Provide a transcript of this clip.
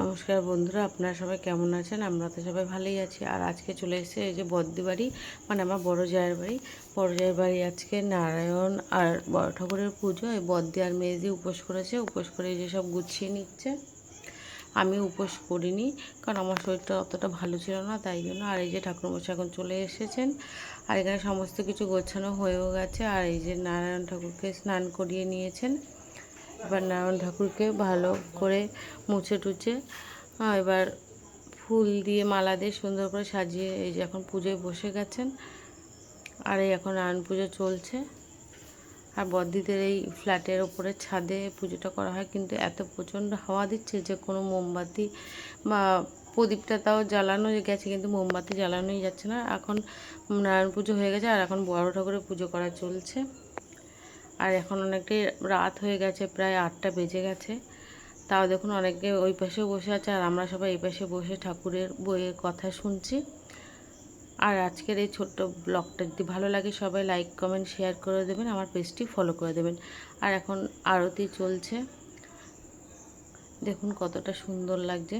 নমস্কার বন্ধুরা, আপনারা সবাই কেমন আছেন? আমরা তো সবাই ভালোই আছি। আর আজকে চলে এসেছে এই যে বদ্দি বাড়ি মানে আমার বড় জায়ের বাড়ি। বড় জায়ের বাড়ি আজকে নারায়ণ আর বড় ঠাকুরের পুজো। এই বদ্দি আর মেয়েদি উপোস করেছে। উপোস করে এই যে সব গুছিয়ে নিচ্ছে। আমি উপোস করিনি, কারণ আমার শরীরটা অতটা ভালো ছিল না, তাই জন্য। আর এই যে ঠাকুরমশাই এখন চলে এসেছেন। আর এখানে সমস্ত কিছু গোছানো হয়েও গেছে। আর এই যে নারায়ণ ঠাকুরকে স্নান করিয়ে নিয়েছেন। এবার নারায়ণ ঠাকুরকে ভালো করে মুছে টুছে এবার ফুল দিয়ে মালা দিয়ে সুন্দর করে সাজিয়ে এই যে এখন পুজোয় বসে গেছেন। আর এই এখন নারায়ণ পুজো চলছে। আর বদ্দিদের এই ফ্ল্যাটের ওপরে ছাদে পুজোটা করা হয়, কিন্তু এত প্রচণ্ড হাওয়া দিচ্ছে যে কোনো মোমবাতি বা প্রদীপটা তাও জ্বালানো গেছে, কিন্তু মোমবাতি জ্বালানোই যাচ্ছে না। এখন নারায়ণ পুজো হয়ে গেছে, আর এখন বড় ঠাকুরের পুজো করা চলছে। আর এখন অনেকটাই রাত হয়ে গেছে, প্রায় আটটা বেজে গেছে। তাও দেখুন অনেকে ওই পাশেও বসে আছে আর আমরা সবাই এই পাশে বসে ঠাকুরের বইয়ের কথা শুনছি। আর আজকের এই ছোট্ট ব্লগটা যদি ভালো লাগে সবাই লাইক, কমেন্ট, শেয়ার করে দেবেন, আমার পেজটি ফলো করে দেবেন। আর এখন আরতি চলছে। দেখুন কতটা সুন্দর লাগছে।